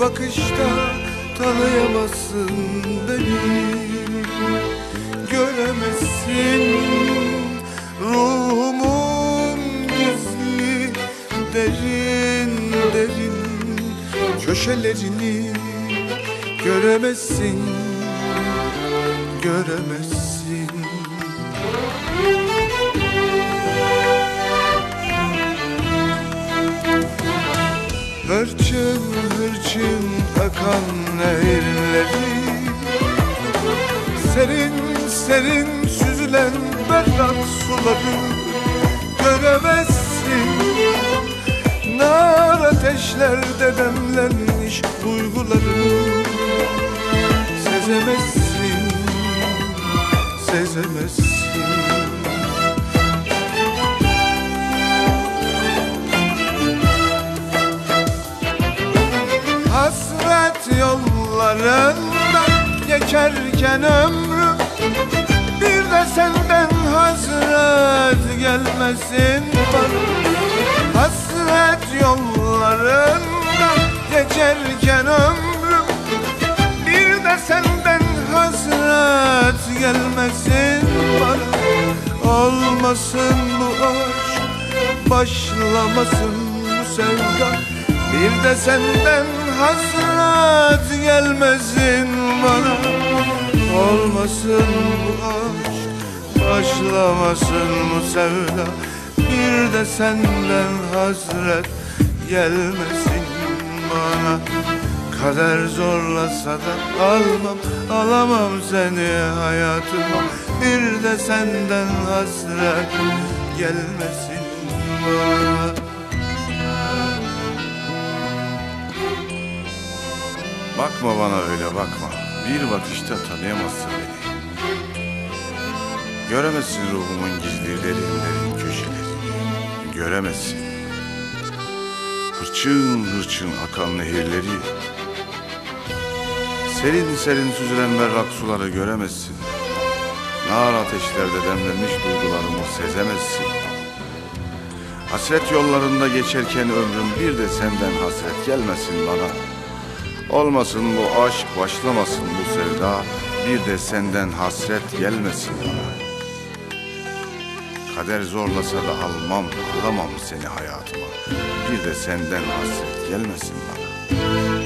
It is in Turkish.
Bakışta tanıyamazsın beni. Göremezsin ruhumun gizli derin derin. Köşelerini Göremezsin, göremezsin. Hırçın hırçın akan nehirleri Serin serin süzülen berrak suları Göremezsin. Nar ateşlerde demlenmiş duyguları Sezemezsin Sezemezsin yollarında geçerken ömrüm Bir de senden hasret gelmesin bana Hasret yollarında geçerken ömrüm Bir de senden hasret gelmesin bana Olmasın bu aşk başlamasın bu sevda Bir de senden hasret gelmesin bana. Olmasın bu aşk başlamasın bu sevda. Bir de senden hasret gelmesin bana. Kader zorlasa da almam, alamam seni hayatıma. Bir de senden hasret gelmesin bana Bakma bana öyle bakma. Bir bakışta tanıyamazsın beni. Göremezsin ruhumun gizli derin derin köşelerini Göremezsin. Hırçın hırçın akan nehirleri. Serin serin süzülen berrak suları göremezsin. Nar ateşlerde demlenmiş duygularımı sezemezsin. Hasret yollarında geçerken ömrüm bir de senden hasret gelmesin bana Olmasın bu aşk başlamasın bu sevda. Bir de senden hasret gelmesin bana. Kader zorlasa da almam, alamam seni hayatıma. Bir de senden hasret gelmesin bana